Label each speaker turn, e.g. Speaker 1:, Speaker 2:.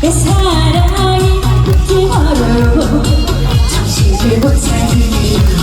Speaker 1: 내 사랑이 이렇게 어려워 정신을 못 차리니